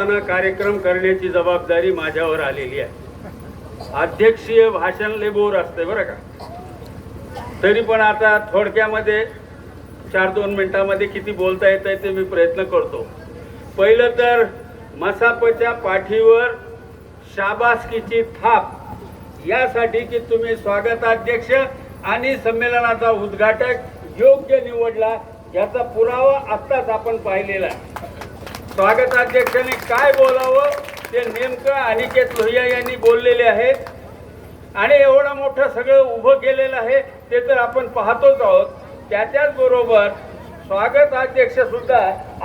कार्यक्रम करण्याची जबाबदारी माझ्यावर आलेली आहे. अध्यक्षीय भाषण लेबोर असते बरं का. तरी पण आता थोडक्यामध्ये चार दोन मिनिटामध्ये किती बोलता येत आहे ते मी प्रयत्न करतो. पहिलं तर मसापच्या पाठीवर शाबासकीची थाप. यासाठी की तुम्ही स्वागताध्यक्ष आणि संमेलनाचा उद्घाटक योग्य निवडला याचा पुरावा आत्ताच आपण पाहिलेला आहे. स्वागताध्यक्षाने काय बोलावं ते नेमकं अनिकेत लोहिया यांनी बोललेले आहेत. आणि एवढं मोठं सगळं उभं केलेलं आहे ते तर आपण पाहतोच आहोत. त्याच्याचबरोबर बरोबर स्वागताध्यक्ष सुद्धा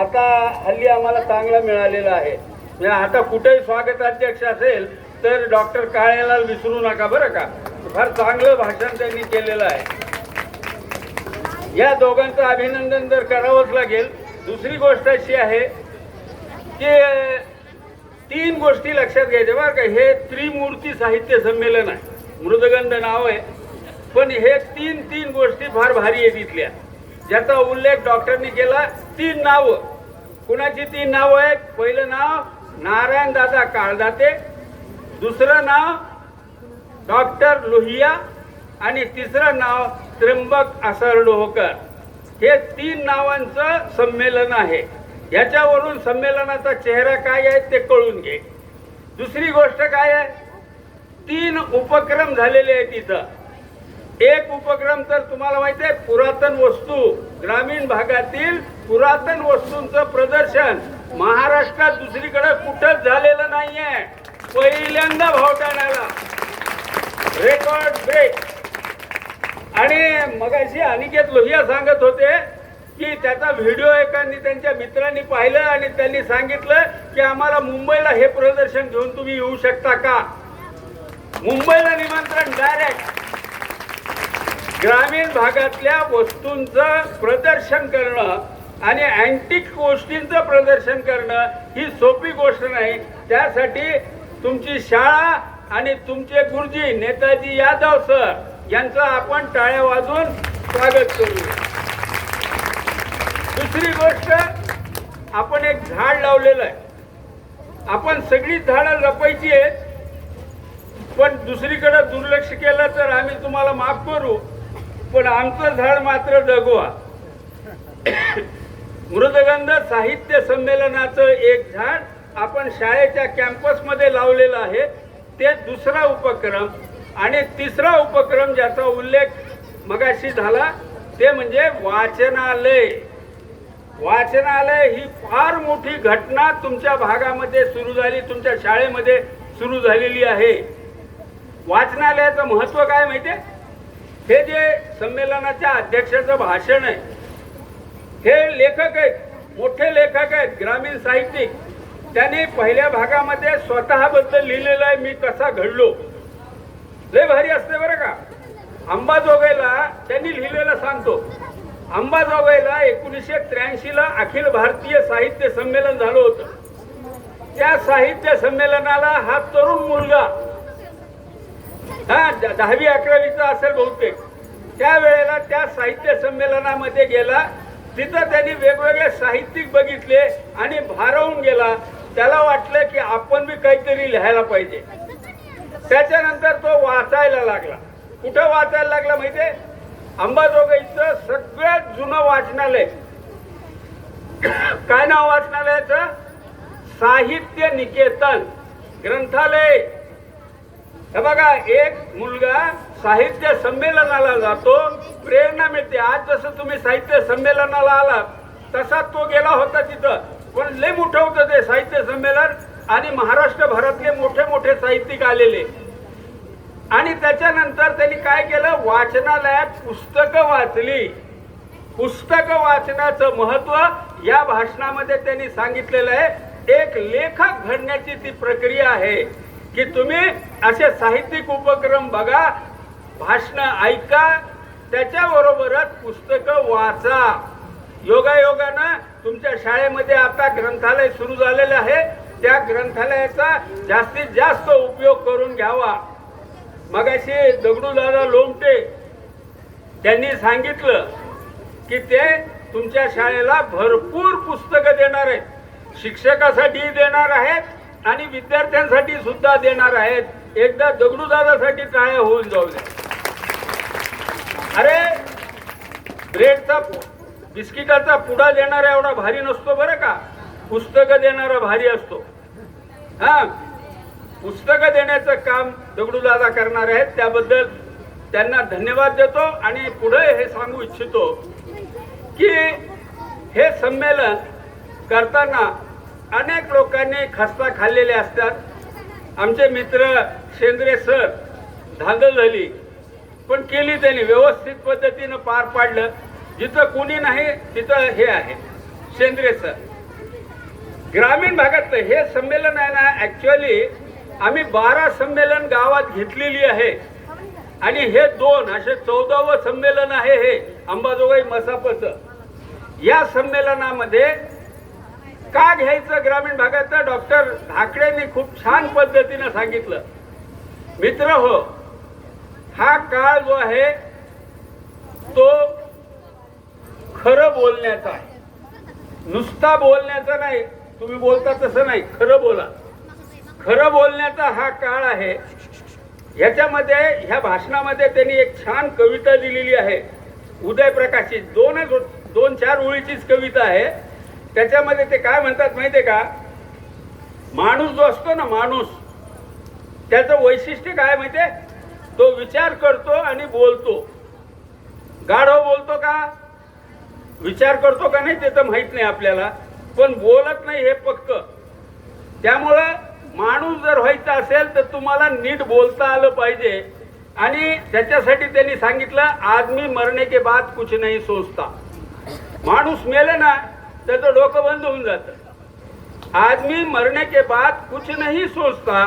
आता हल्ली आम्हाला चांगला मिळालेला आहे. म्हणजे आता कुठेही स्वागताध्यक्ष असेल तर डॉक्टर काळेला विसरू नका बरं का? फार चांगलं भाषण त्यांनी केलेलं आहे. या दोघांचं अभिनंदन तर करावंच लागेल. दुसरी गोष्ट अशी आहे की तीन गोष्टी लक्षात घ्यायच्या बरं का. हे त्रिमूर्ती साहित्य संमेलन आहे. मृदगंध नाव आहे. पण हे तीन तीन गोष्टी फार भारी आहेत इथल्या. ज्याचा उल्लेख डॉक्टरनी केला तीन नावं. कुणाची तीन नावं आहेत? पहिलं नाव नारायण दादा काळदाते. दुसरं नाव डॉक्टर लोहिया. आणि तिसरं नाव त्र्यंबक असरडोहकर हे तीन नावांचं संमेलन आहे. याच्यावरून संमेलनाचा चेहरा काय आहे ते कळून घे. दुसरी गोष्ट काय आहे? तीन उपक्रम झालेले आहेत तिथं एक उपक्रम तर तुम्हाला माहिती आहे पुरातन वस्तू. ग्रामीण भागातील पुरातन वस्तूंचं प्रदर्शन महाराष्ट्रात दुसरीकडे कुठंच झालेलं नाहीये. पहिल्यांदा भावटाण्याला रेकॉर्ड ब्रेक आणि मगाशी अनिकेत लोहिया सांगत होते की त्याचा व्हिडिओ एकांनी त्यांच्या मित्रांनी पाहिलं आणि त्यांनी सांगितलं की आम्हाला मुंबईला हे प्रदर्शन घेऊन तुम्ही येऊ शकता का? मुंबईला निमंत्रण डायरेक्ट ग्रामीण भागातल्या वस्तूंचं प्रदर्शन करणं आणि अँटिक गोष्टींचं प्रदर्शन करणं ही सोपी गोष्ट नाही. त्यासाठी तुमची शाळा आणि तुमचे गुरुजी नेताजी यादव सर यांचं आपण टाळ्या वाजून स्वागत करू. दुसरी गोष्ट आपण एक झाड लावलेलं आहे. आपण सगळी झाडं लपायची आहेत पण दुसरीकडे दुर्लक्ष केलं तर आम्ही तुम्हाला माफ करू पण आमचं झाड मात्र जगवा मृदगंध साहित्य संमेलनाचं एक झाड आपण शाळेच्या कॅम्पसमध्ये लावलेलं आहे. ते दुसरा उपक्रम आणि तिसरा उपक्रम ज्याचा उल्लेख मगाशी झाला ते म्हणजे वाचनालय. वाचनालय ही फार मोठी घटना तुमच्या भागामध्ये सुरू झाली तुमच्या शाळेमध्ये सुरू झालेली आहे. वाचनालयाचं महत्त्व काय माहितीये? हे जे संमेलनाच्या अध्यक्षाचं भाषण आहे हे लेखक आहेत मोठे लेखक आहेत ग्रामीण साहित्यिक. त्यांनी पहिल्या भागामध्ये स्वतःबद्दल लिहिलेलं आहे मी कसा घडलो? लय भारी असते बरं का? अंबाजोगाईला त्यांनी लिहिलेलं सांगतो. अंबाजोगाईला एकोणीसशे त्र्याऐंशी ला अखिल भारतीय साहित्य संमेलन झालं होतं. त्या साहित्य संमेलनाला हा तरुण मुलगा हा दहावी अकरावीचा असेल बहुतेक त्यावेळेला त्या साहित्य संमेलनामध्ये गेला. तिथं त्यांनी वेगवेगळे साहित्यिक बघितले आणि भारावून गेला. त्याला वाटलं की आपण बी काहीतरी लिहायला पाहिजे. त्याच्यानंतर तो वाचायला लागला. कुठं वाचायला लागला माहितीये? अंबाजोगाईचं सगळ्यात जुनं वाचनालय. काय नाव वाचनालयाचं? साहित्य निकेतन ग्रंथालय. हे बघा एक मुलगा साहित्य संमेलनाला जातो प्रेरणा मिळते. आज जसं तुम्ही साहित्य संमेलनाला आला तसा तो गेला होता तिथं. पण लय मोठं होतं ते साहित्य संमेलन आणि महाराष्ट्र भरातले मोठे मोठे साहित्यिक आलेले. आणि त्याच्यानंतर त्यांनी काय केलं? वाचनालयात पुस्तकं वाचली. पुस्तकं वाचनाचं महत्त्व या भाषणामध्ये त्यांनी सांगितलेलं आहे. एक लेखक घडण्याची ती प्रक्रिया आहे की तुम्ही असे साहित्यिक उपक्रम बघा भाषण ऐका त्याच्याबरोबरच पुस्तकं वाचा. योगायोगानं तुमच्या शाळेमध्ये आता ग्रंथालय सुरू झालेलं आहे. त्या ग्रंथालयाचा जास्तीत जास्त उपयोग करून घ्यावा. मगाशी दगडूदादा लोमटे त्यांनी सांगितलं की ते तुमच्या शाळेला भरपूर पुस्तकं देणार आहेत. शिक्षकासाठी देणार आहेत आणि विद्यार्थ्यांसाठी सुद्धा देणार आहेत. एकदा दगडूदादासाठी काय होऊन जाऊ द्या. अरे ब्रेडचा बिस्किटाचा पुडा देणारा एवढा भारी नसतो बरं का? पुस्तकं देणारा भारी असतो. हा? पुस्तकं देण्याचं काम दगडूदादा करणार आहेत. त्याबद्दल त्यांना धन्यवाद देतो आणि पुढे हे सांगू इच्छितो की हे संमेलन करताना अनेक लोकांनी खस्ता खाल्लेले असतात. आमचे मित्र शेंद्रे सर धांदल झाली पण केली त्यांनी व्यवस्थित पद्धतीनं पार पाडलं. जिथं कुणी नाही तिथं हे आहे. शेंद्रे सर. ग्रामीण भागातलं हे संमेलन आहे ना ॲक्च्युअली आम्ही बारा संमेलन गावात घेतलेली आहे. आणि हे दोन असे चौदावं संमेलन आहे हे अंबाजोगाई मसापचं. या संमेलनामध्ये का घ्यायचं ग्रामीण भागात? डॉक्टर धाकडेंनी खूप छान पद्धतीनं सांगितलं. मित्र हो हा काळ जो आहे तो खरं बोलण्याचा आहे. नुसता बोलण्याचा नाही तुम्ही बोलता तसं नाही खरं बोला. खरं बोलण्याचा हा काळ आहे. ह्याच्यामध्ये ह्या भाषणामध्ये त्यांनी एक छान कविता दिलेली आहे. उदय प्रकाशची दोनच दोन चार ओळीचीच कविता आहे. त्याच्यामध्ये ते काय म्हणतात माहितीये का? माणूस जो असतो ना माणूस त्याचं वैशिष्ट्य काय माहितीये? तो विचार करतो आणि बोलतो. गाढव बोलतो का? विचार करतो का नाही ते तर माहीत नाही आपल्याला पण बोलत नाही हे पक्क. त्यामुळं माणूस जर व्हायचा असेल तर तुम्हाला नीट बोलता आलं पाहिजे. आणि त्याच्यासाठी त्यांनी सांगितलं आदमी मरणे के बाद कुछ नाही सोचता. माणूस मेले ना त्याचं डोकं बंद होऊन जातं. आदमी मरने के बाद कुछ नाही सोचता.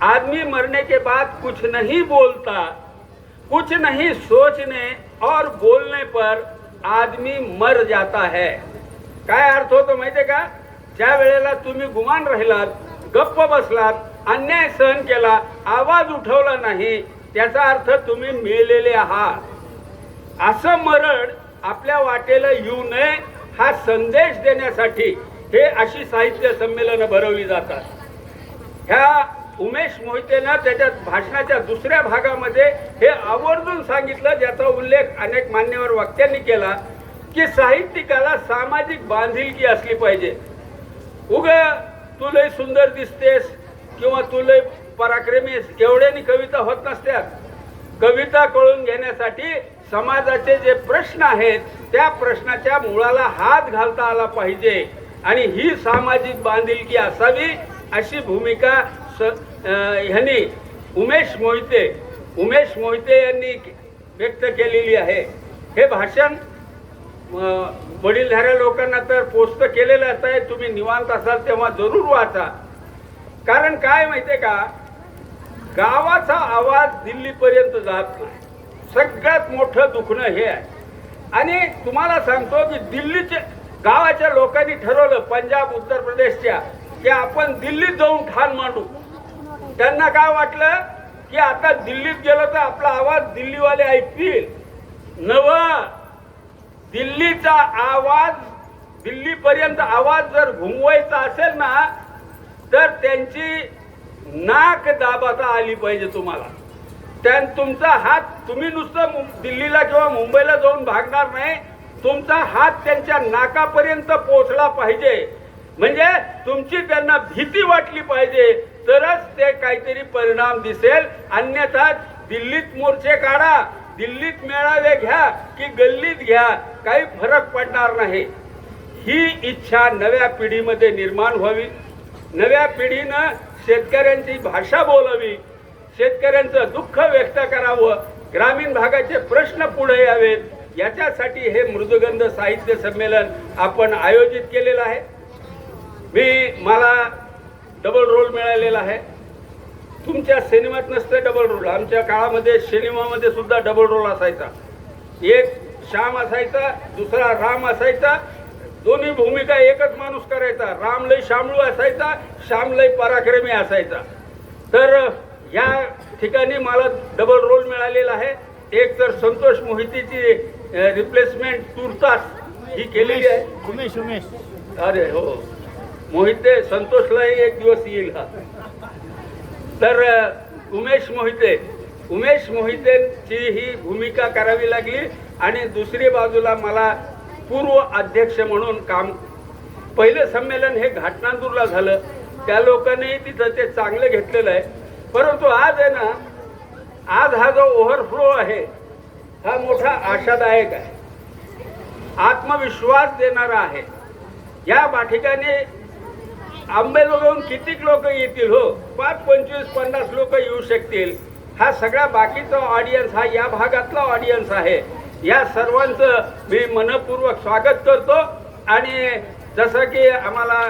आदमी मरने के बाद कुछ नहीं बोलता. कुछ नहीं सोचने और बोलने पर आदमी मर जाता है. काय अर्थ होतो माहितीये का? ज्या वेळेला तुम्ही गुमान राहिलात गप्प बसलात अन्याय सहन केला आवाज उठवला नाही त्याचा अर्थ तुम्ही मिळलेले आहात. असं मरण आपल्या वाटेला येऊ नये हा संदेश देण्यासाठी हे अशी साहित्य संमेलनं भरवली जातात. ह्या उमेश मोहितेनं त्याच्या भाषणाच्या दुसऱ्या भागामध्ये हे आवर्जून सांगितलं ज्याचा उल्लेख अनेक मान्यवर वक्त्यांनी केला की साहित्यिकाला सामाजिक बांधिलकी असली पाहिजे. उग तू लय सुंदर दिसतेस किंवा तू लय पराक्रमीस एवढ्यानी कविता होत नसत्यात. कविता कळून घेण्यासाठी समाजाचे जे प्रश्न आहेत त्या प्रश्नाच्या मुळाला हात घालता आला पाहिजे. आणि ही सामाजिक बांधिलकी असावी अशी भूमिका स ह्यांनी उमेश मोहिते उमेश मोहिते यांनी व्यक्त केलेली आहे. हे भाषण वडीलधाऱ्या लोकांना तर पोस्ट केलेलंच आहे तुम्ही निवांत असाल तेव्हा जरूर वाचा. कारण काय माहितीये का? गावाचा आवाज दिल्लीपर्यंत जात नाही. सगळ्यात मोठं दुखणं हे आहे. आणि तुम्हाला सांगतो की दिल्लीचे गावाच्या लोकांनी ठरवलं पंजाब उत्तर प्रदेशच्या की आपण दिल्लीत जाऊन ठाण मांडू. त्यांना काय वाटलं? की आता दिल्लीत गेलो तर आपला आवाज दिल्लीवाले ऐकतील. नवं दिल्लीचा आवाज दिल्लीपर्यंत आवाज जर घुमवायचा असेल ना तर त्यांची नाक दाबाता आली पाहिजे तुम्हाला. त्या तुमचा हात तुम्ही नुसतं दिल्लीला किंवा मुंबईला जाऊन भागणार नाही तुमचा हात त्यांच्या नाकापर्यंत पोहोचला पाहिजे. म्हणजे तुमची त्यांना भीती वाटली पाहिजे तरच ते काहीतरी परिणाम दिसेल. अन्यथा दिल्लीत मोर्चे काढा. दिल्लीत मेळावे घ्या की गल्लीत घ्या काही फरक पडणार नाही. ही इच्छा नव्या पिढीमध्ये निर्माण व्हावी. नव्या पिढीनं शेतकऱ्यांची भाषा बोलावी. शेतकऱ्यांचं दुःख व्यक्त करावं. ग्रामीण भागाचे प्रश्न पुढे यावेत. याच्यासाठी हे मृदुगंध साहित्य संमेलन आपण आयोजित केलेलं आहे. मी मला डबल रोल मिळालेला आहे. तुमच्या सिनेमात नसतं डबल रोल आमच्या काळामध्ये सिनेमामध्ये सुद्धा डबल रोल असायचा. एक श्याम असायचा दुसरा राम असायचा. दोन्ही भूमिका एकच माणूस करायचा. राम लय शामळू असायचा श्याम लय पराक्रमी असायचा. तर या ठिकाणी मला डबल रोल मिळालेला आहे. एक तर संतोष मोहितीची रिप्लेसमेंट तुर्तास ही केलेली आहे. उमेश उमेश. अरे हो. मोहिते संतोषलाही एक दिवस येईल हा. तर उमेश मोहिते उमेश मोहितेची ही भूमिका करावी लागली आणि दुसरी बाजूला मला पूर्व अध्यक्ष म्हणून काम पहिलं संमेलन हे घाटनांदूरला झालं. त्या लोकांनी तिथं ते चांगलं घेतलेलं आहे. परंतु आज आहे ना आज हा जो ओव्हरफ्लो आहे हा मोठा आशादायक आहे. आत्मविश्वास देणारा आहे. या ठिकाणी आंबेजोगावून कितीक लोक येतील हो? पाच पंचवीस पन्नास लोक येऊ शकतील. हा सगळा बाकीचा ऑडियन्स हा या भागातला ऑडियन्स आहे. या सर्वांचं मी मनपूर्वक स्वागत करतो आणि जसं की आम्हाला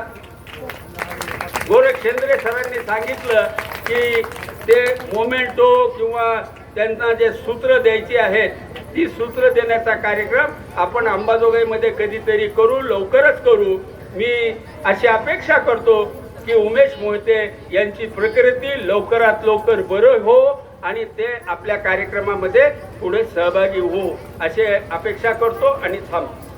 गोरक्षेंद्रे सरांनी सांगितलं की ते मोमेंटो किंवा त्यांना जे सूत्र द्यायची आहेत ती सूत्र देण्याचा कार्यक्रम आपण अंबाजोगाईमध्ये कधीतरी करू लवकरच करू. मी अशी अपेक्षा करतो की उमेश मोहिते यांची प्रकृती लवकरात लवकर बरं हो आणि ते आपल्या कार्यक्रमामध्ये पुढे सहभागी हो असे अपेक्षा करतो आणि थांबतो.